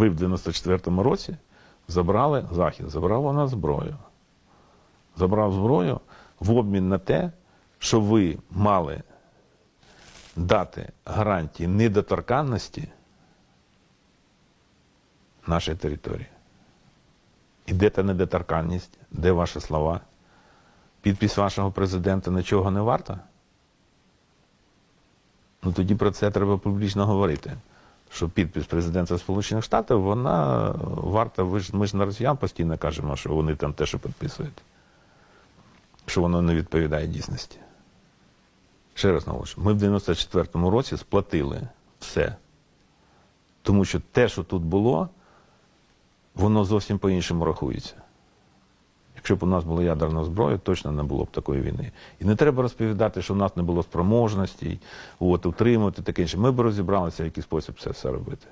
Ви в 94-му році забрали Захід, забрав нас зброю. Забрав зброю в обмін на те, що ви мали дати гарантії недоторканності нашої території. І де та недоторканність, де ваші слова? Підпис вашого президента нічого не варта? Ну тоді про це треба публічно говорити. Що підпис президента Сполучених Штатів, вона варта, ви ж ми ж на росіян постійно кажемо, що вони там те, що підписують, що воно не відповідає дійсності. Ще раз наголошую, ми в 94-му році сплатили все. Тому що те, що тут було, воно зовсім по-іншому рахується. Якщо б у нас була ядерна зброя, точно не було б такої війни. І не треба розповідати, що в нас не було спроможностей, от, утримувати таке інше. Ми б розібралися, в який спосіб це все робити.